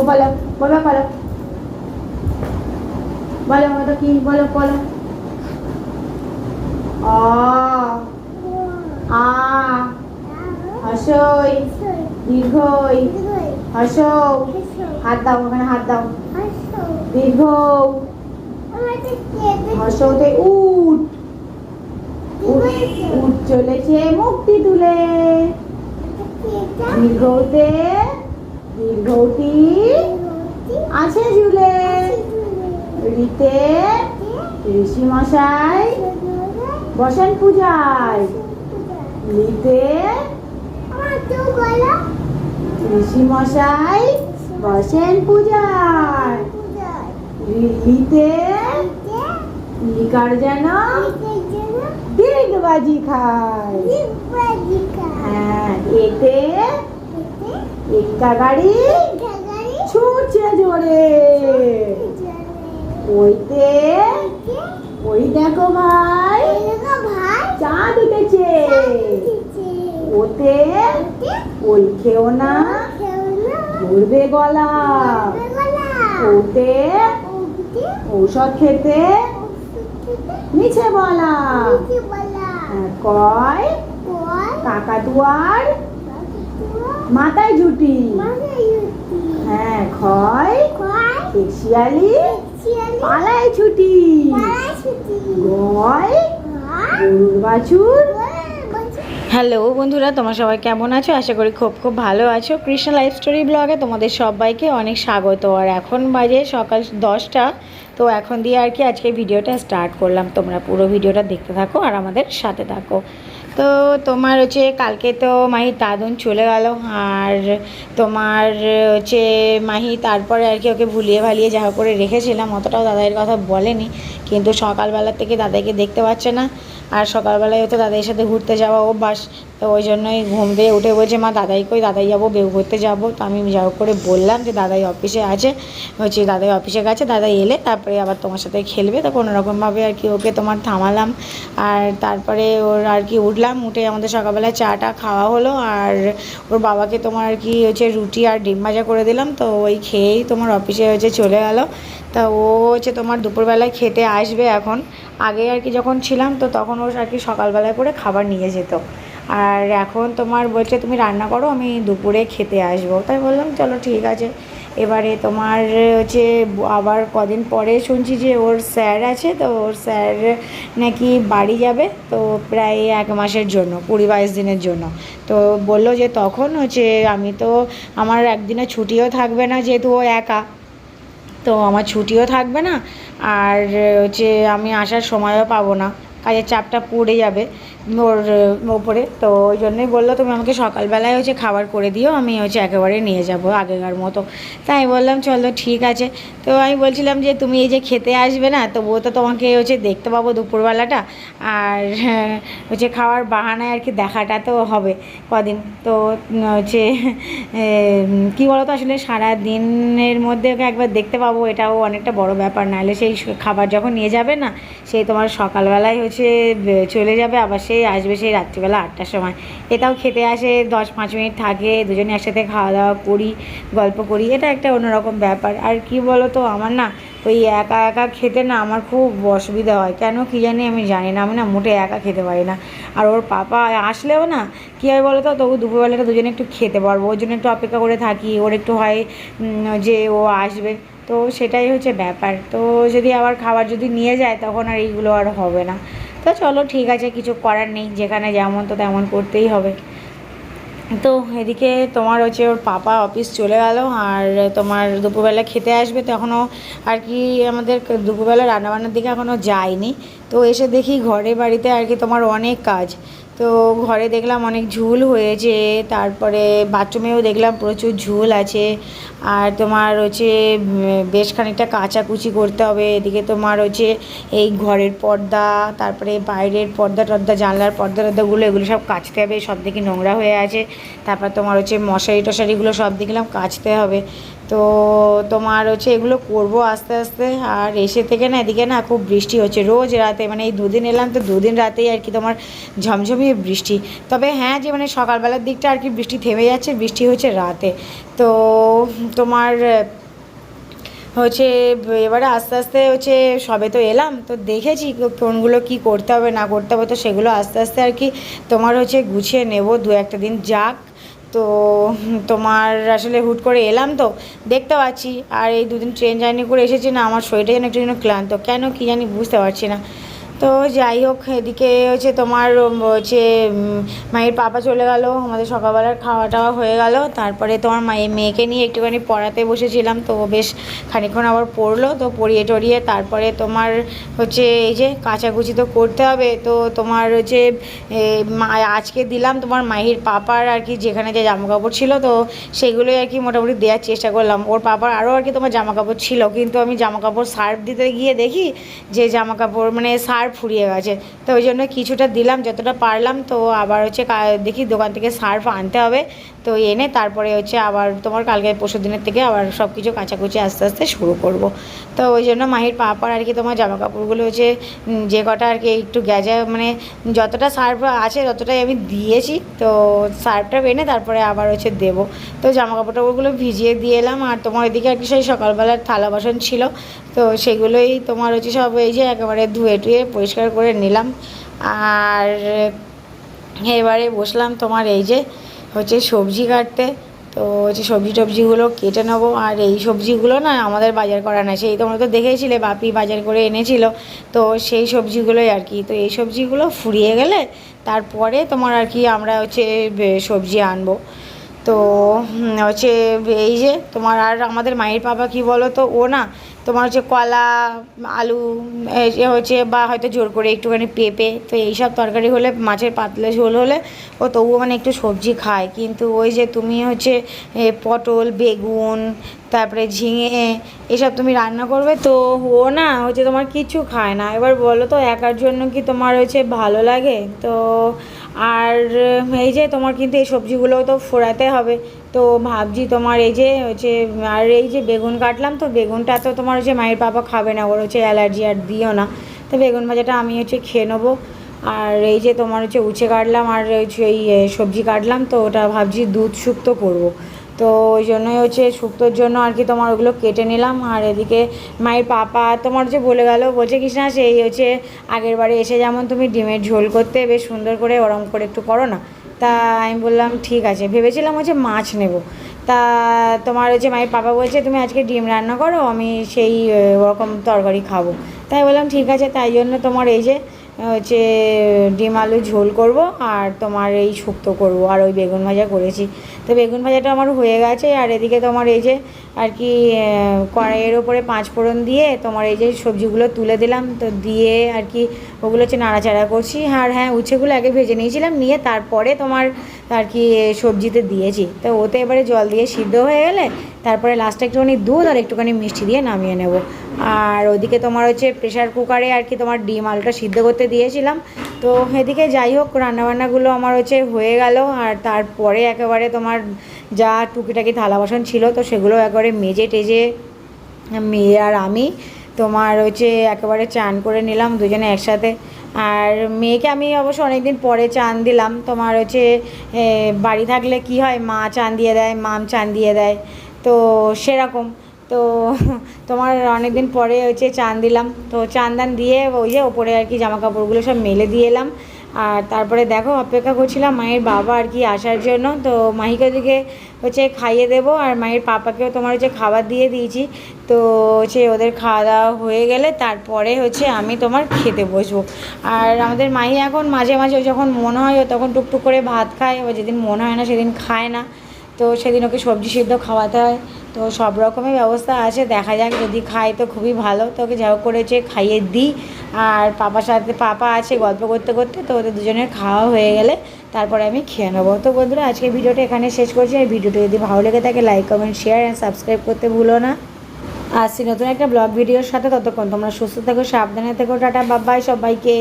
বলো বলো বলো বলো কি বলো বলো হসই দীর্ঘই হসৌ হাত দাও ওখানে হাত দাও দীর্ঘ হসৌতে উঠ উঠ চলেছে মুক্তি তুলে দীর্ঘতে দীর্ঘটি আছে ঝুলে। রিতে ঋষি মশাই বসেন পূজায়। লিতে ঋষি মশাই বসেন পূজায়। লিতে লিকার যেন দীর্ঘবাজি খায়। হ্যাঁ এতে একা গাড়ি? ছুটছে জোরে। ওইতে? ওই দেখো ভাই। চাঁদ উঠেছে। ওতে? ওই খেও না। ঘুরবে গলা। ওতে? ঔষধ খেতে? মিছে বলা। হ্যাঁ, কয়? কাকাতুয়ার মাথায় জুটি। হ্যাঁ ক্ষয় শিয়ালি। পালায় ছুটি। গয়। গরুর বাছুর। হ্যালো বন্ধুরা তোমার সবাই কেমন আছো? আশা করি খুব খুব ভালো আছো। কৃষ্ণ লাইফ স্টোরি ব্লগে তোমাদের সবাইকে অনেক স্বাগত। আর এখন বাজে সকাল দশটা। তো এখন দিয়ে আর কি আজকে ভিডিওটা স্টার্ট করলাম। তোমরা পুরো ভিডিওটা দেখতে থাকো আর আমাদের সাথে থাকো। তো তোমার হচ্ছে কালকে তো মাহি দাদন চলে গেল, আর তোমার হচ্ছে মাহি তারপরে আর কি ওকে ভুলিয়ে ভালিয়ে যা করে রেখেছিলাম, অতটাও দাদাইয়ের কথা বলেনি। কিন্তু সকালবেলা থেকে দাদাইকে দেখতে পাচ্ছে না। আর সকালবেলায় হয়তো দাদাইয়ের সাথে ঘুরতে যাওয়া অভ্যাস। তো ওই জন্যই ঘুম দিয়ে উঠে বলছে, মা, দাদাই কই? দাদাই যাব বেউ ঘুরতে যাব। তো আমি যা হোক করে বললাম যে, দাদাই অফিসে আছে। হচ্ছে দাদাই অফিসে গেছে দাদাই এলে তারপরে আবার তোমার সাথে খেলবে। তো কোনো রকমভাবে আর কি ওকে তোমার থামালাম। আর তারপরে ওর আর কি উঠলাম, উঠে আমাদের সকালবেলায় চাটা খাওয়া হলো। আর ওর বাবাকে তোমার আর কি হচ্ছে রুটি আর ডিম ভাজা করে দিলাম। তো ওই খেয়েই তোমার অফিসে হচ্ছে চলে গেল। তা ও হচ্ছে তোমার দুপুরবেলায় খেতে আসবে এখন। আগে আর কি যখন ছিলাম তো তখন ও আর কি সকালবেলায় করে খাবার নিয়ে যেত। আর এখন তোমার বলছে তুমি রান্না করো, আমি দুপুরে খেতে আসব। তাই বললাম, চলো ঠিক আছে। এবারে তোমার হচ্ছে আবার কদিন পরে শুনছি যে ওর স্যার আছে, তো ওর স্যার নাকি বাড়ি যাবে, তো প্রায় এক মাসের জন্য, কুড়ি বাইশ দিনের জন্য। তো বলল যে তখন হচ্ছে আমি তো, আমার একদিনে ছুটিও থাকবে না যেহেতু ও একা। তো আমার ছুটিও থাকবে না। আর হচ্ছে আমি আসার সময়ও পাবো না। কাজের চাপটা পড়ে যাবে। ওর ওপরে। তো ওই জন্যই বলল, তুমি আমাকে সকালবেলায় হচ্ছে খাবার করে দিও, আমি হচ্ছে একেবারে নিয়ে যাব আগেকার মতো। তাই বললাম, চলো, ঠিক আছে। তো আমি বলছিলাম যে, তুমি এই যে খেতে আসবে না তো ও তো তোমাকে হচ্ছে দেখতে পাবো দুপুরবেলাটা। আর হচ্ছে খাওয়ার বাহানায় আর কি দেখাটা তো হবে কদিন। তো হচ্ছে কী বলো তো আসলে সারা দিনের মধ্যে ওকে একবার দেখতে পাবো, এটাও অনেকটা বড় ব্যাপার। নাহলে সেই খাবার যখন নিয়ে যাবে না সেই তোমার সকালবেলায় হচ্ছে চলে যাবে, আবার সেই আসবে সেই রাত্রিবেলা আটটার সময়। এটাও খেতে আসে, দশ পাঁচ মিনিট থাকে, দুজনে একসাথে খাওয়া দাওয়া করি, গল্প করি, এটা একটা অন্যরকম ব্যাপার। আর কি বলো তো আমার না ওই একা একা খেতে না আমার খুব অসুবিধা হয়। কেন কি জানি আমি জানি না, আমি না মোটে একা খেতে পারি না। আর ওর পাপা আসলেও না, কী হয় বলো তো তবু দুপুরবেলাটা দুজনে একটু খেতে পারব। ওর জন্য একটু অপেক্ষা করে থাকি, ওর একটু হয় যে ও আসবে। তো সেটাই হচ্ছে ব্যাপার। তো যদি আবার খাবার যদি নিয়ে যায়, তখন আর এইগুলো আর হবে না। তো চলো, ঠিক আছে, কিছু করার নেই, যেখানে যেমন তো তেমন করতেই হবে। তো এদিকে তোমার হচ্ছে ওর পাপা অফিস চলে গেল, আর তোমার দুপুরবেলা খেতে আসবে, তো এখনও আর কি আমাদের দুপুরবেলা রান্নাবান্নার দিকে এখনও যায়নি। তো এসে দেখি ঘরে বাড়িতে আর কি তোমার অনেক কাজ। তো ঘরে দেখলাম অনেক ঝুল হয়েছে, তারপরে বাথরুমেও দেখলাম প্রচুর ঝুল আছে, আর তোমার হচ্ছে বেশ খানিকটা কাচাকুচি করতে হবে, এদিকে তোমার হচ্ছে এই ঘরের পর্দা, তারপরে বাইরের পর্দা টর্দা, জানলার পর্দা টর্দাগুলো, এগুলো সব কাচতে হবে সব দিকে নোংরা হয়ে আছে, তারপর তোমার হচ্ছে মশারি টশারিগুলো সব দেখলাম কাচতে হবে তো তোমার হচ্ছে এগুলো করব আস্তে আস্তে। আর এসে থেকে না এদিকে না খুব বৃষ্টি হচ্ছে রোজ রাতে মানে এই দুদিন এলাম তো দুদিন রাতেই আর কি তোমার ঝমঝমিয়ে বৃষ্টি। তবে হ্যাঁ যে মানে সকালবেলার দিকটা আর কি বৃষ্টি থেমে যাচ্ছে, বৃষ্টি হচ্ছে রাতে। তো তোমার হচ্ছে এবারে আস্তে আস্তে হচ্ছে সবে তো এলাম, তো দেখেছি কোনগুলো কি করতে হবে না করতে হবে, তো সেগুলো আস্তে আস্তে আর কি তোমার হচ্ছে গুছিয়ে নেব দু একটা দিন যাক। তো তোমার আসলে হুট করে এলাম তো, দেখতে পাচ্ছি। আর এই দুদিন ট্রেন জার্নি করে এসেছি না, আমার শরীরটা যেন একটু যেন ক্লান্ত। কেন কী জানি বুঝতে পারছি না। তো যাই হোক, এদিকে হচ্ছে তোমার হচ্ছে মায়ের পাপা চলে গেল, আমাদের সকালবেলার খাওয়া টাওয়া হয়ে গেল। তারপরে তোমার মায়ের মেয়েকে নিয়ে একটুখানি পড়াতে বসেছিলাম, তো বেশ খানিক্ষণ আবার পড়ল, তো পড়িয়ে টড়িয়ে তারপরে তোমার হচ্ছে এই যে কাচাকুচি তো করতে হবে, তো তোমার হচ্ছে আজকে দিলাম তোমার মাহির পাপার আর কি যেখানে যে জামা কাপড় ছিল, তো সেগুলোই আর কি মোটামুটি দেওয়ার চেষ্টা করলাম। ওর পাপার আরও আর কি তোমার জামা কাপড় ছিল, কিন্তু আমি জামা কাপড় সার্ফ দিতে গিয়ে দেখি যে জামা কাপড় মানে সার্ফ ফুরিয়ে গেছে। তো ওই জন্য কিছুটা দিলাম, যতটা পারলাম তো আবার হচ্ছে দেখি দোকান থেকে সার্ফ আনতে হবে। তো এনে তারপরে হচ্ছে আবার তোমার কালকে পরশু দিনের থেকে আবার সব কিছু কাচাকুচি আস্তে আস্তে শুরু করব। তো ওই জন্য মাহির পাপার আর কি তোমার জামা কাপড়গুলো হচ্ছে যে কটা আর কি একটু গ্যাজা মানে যতটা সার্ফ আছে ততটাই আমি দিয়েছি। তো সার্ফটা এনে তারপরে আবার হচ্ছে দেবো। তো জামা কাপড় টাপড়গুলো ভিজিয়ে দিয়ে এলাম আর তোমার এদিকে আর কি সেই সকালবেলার থালা বাসন ছিল। তো সেগুলোই তোমার হচ্ছে সব এই যে একেবারে ধুয়ে টুয়ে পরিষ্কার করে নিলাম। আর এবারে বসলাম তোমার এই যে হচ্ছে সবজি কাটতে। তো হচ্ছে সবজি টবজিগুলো কেটে নেব। আর এই সবজিগুলো না আমাদের বাজার করা না সেই তোমরা তো দেখেছিলে, বাপি বাজার করে এনেছিল। তো সেই সবজিগুলোই আর কি। তো এই সবজিগুলো ফুরিয়ে গেলে তারপরে তোমার আর কি আমরা হচ্ছে সবজি আনব। তো হচ্ছে এই যে তোমার আর আমাদের মায়ের পাপা কি বলো তো ও না তোমার হচ্ছে কলা, আলু হচ্ছে বা হয়তো জোর করে একটুখানি পেঁপে, তো এইসব তরকারি হলে মাছের পাতলা ঝোল হলে ও তবুও মানে একটু সবজি খায়। কিন্তু ওই যে তুমি হচ্ছে পটল, বেগুন, তারপরে ঝিঙে, এসব তুমি রান্না করবে তো ও না হচ্ছে তোমার কিছু খায় না। এবার বলো তো একার জন্য কি তোমার হচ্ছে ভালো লাগে? তো আর এই যে তোমার কিন্তু এই সবজিগুলোও তো ফোড়াতে হবে। তো ভাবছি তোমার এই যে হচ্ছে, আর এই যে বেগুন কাটলাম তো, বেগুনটা তো তোমার হচ্ছে মায়ের পাপা খাবে না, ওর হচ্ছে অ্যালার্জি আর দিও না। তো বেগুন ভাজাটা আমি হচ্ছে খেয়ে নেব। আর এই যে তোমার হচ্ছে উচ্ছে কাটলাম, আর হচ্ছে এই সবজি কাটলাম, তো ওটা ভাবছি দুধ শুক্তো করব। তো ওই জন্যই হচ্ছে শুক্তোর জন্য আর কি তোমার ওগুলো কেটে নিলাম। আর এদিকে মায়ের পাপা তোমার যে বলে গেল, বলছে কৃষ্ণা, সেই হচ্ছে আগের বারে এসে যেমন তুমি ডিমের ঝোল করতে, বেশ সুন্দর করে ওরম করে একটু করো না। তা আমি বললাম, ঠিক আছে। ভেবেছিলাম হচ্ছে মাছ নেব। তা তোমার হচ্ছে মায়ের পাপা বলছে, তুমি আজকে ডিম রান্না করো, আমি সেই ওরকম তরকারি খাব। তাই বললাম, ঠিক আছে। তাই জন্য তোমার এই যে হচ্ছে ডিম আলু ঝোল করব আর তোমার এই শুক্তো করব আর ওই বেগুন ভাজা করেছি। তো বেগুন ভাজাটা আমার হয়ে গেছে আর এদিকে তোমার এই যে আর কি কড়াইয়ের ওপরে পাঁচ ফোড়ন দিয়ে তোমার এই যে সবজিগুলো তুলে দিলাম। তো দিয়ে আর কি ওগুলো হচ্ছে নাড়াচাড়া করছি। আর হ্যাঁ উচ্ছেগুলো আগে ভেজে নিয়েছিলাম, নিয়ে তারপরে তোমার আর কি সবজিতে দিয়েছি। তো ওতে এবারে জল দিয়ে সিদ্ধ হয়ে গেলে তারপরে লাস্টে একটুখানি দুধ আর একটুখানি মিষ্টি দিয়ে নামিয়ে নেব। আর ওদিকে তোমার হচ্ছে প্রেশার কুকারে আর কি তোমার ডিম আলুটা সিদ্ধ করতে দিয়েছিলাম। তো এদিকে যাই হোক, রান্নাবান্নাগুলো আমার হচ্ছে হয়ে গেল। আর তারপরে একেবারে তোমার যা টুকিটাকি থালা বাসন ছিল, তো সেগুলো একেবারে মেজে টেজে মেয়ে আর আমি তোমার হচ্ছে একেবারে চান করে নিলাম দুজনে একসাথে। আর মেয়েকে আমি অবশ্য অনেকদিন পরে চান দিলাম। তোমার হচ্ছে বাড়ি থাকলে কি হয়, মা চান দিয়ে দেয়, মাম চান দিয়ে দেয়। তো সেরকম। তো তোমার অনেকদিন পরে হচ্ছে চান দিলাম। তো চান দান দিয়ে ওই যে ওপরে আর কি জামা কাপড়গুলো সব মেলে দিয়ে এলাম। আর তারপরে দেখো অপেক্ষা করছিলাম মায়ের বাবা আর কি আসার জন্য। তো মাহিকে দিকে হচ্ছে খাইয়ে দেবো আর মায়ের পাপাকেও তোমার হচ্ছে খাবার দিয়ে দিয়েছি। তো হচ্ছে ওদের খাওয়া দাওয়া হয়ে গেলে তারপরে হচ্ছে আমি তোমার খেতে বসবো। আর আমাদের মাহি এখন মাঝে মাঝে যখন মনে হয় তখন টুকটুক করে ভাত খায়। আবার যেদিন মনে হয় না সেদিন খায় না। তো সেদিন ওকে সবজি সিদ্ধ খাওয়াতে হয়। তো সব রকমের ব্যবস্থা আছে, দেখা যাক যদি খায় তো খুবই ভালো। তো ওকে যা করেছে খাইয়ে দিই। আর পাপার সাথে, পাপা আছে গল্প করতে করতে, তো ওদের দুজনের খাওয়া হয়ে গেলে তারপরে আমি খেয়ে নেব। তো বন্ধুরা আজকে ভিডিওটা এখানে শেষ করছি। আর ভিডিওটা যদি ভালো লেগে থাকে like comment share and subscribe করতে ভুলো না। আসছি নতুন একটা ব্লগ ভিডিওর সাথে। ততক্ষণ তোমরা সুস্থ থেকো, সাবধানে থেকো। টাটা বাবাই সবাইকে।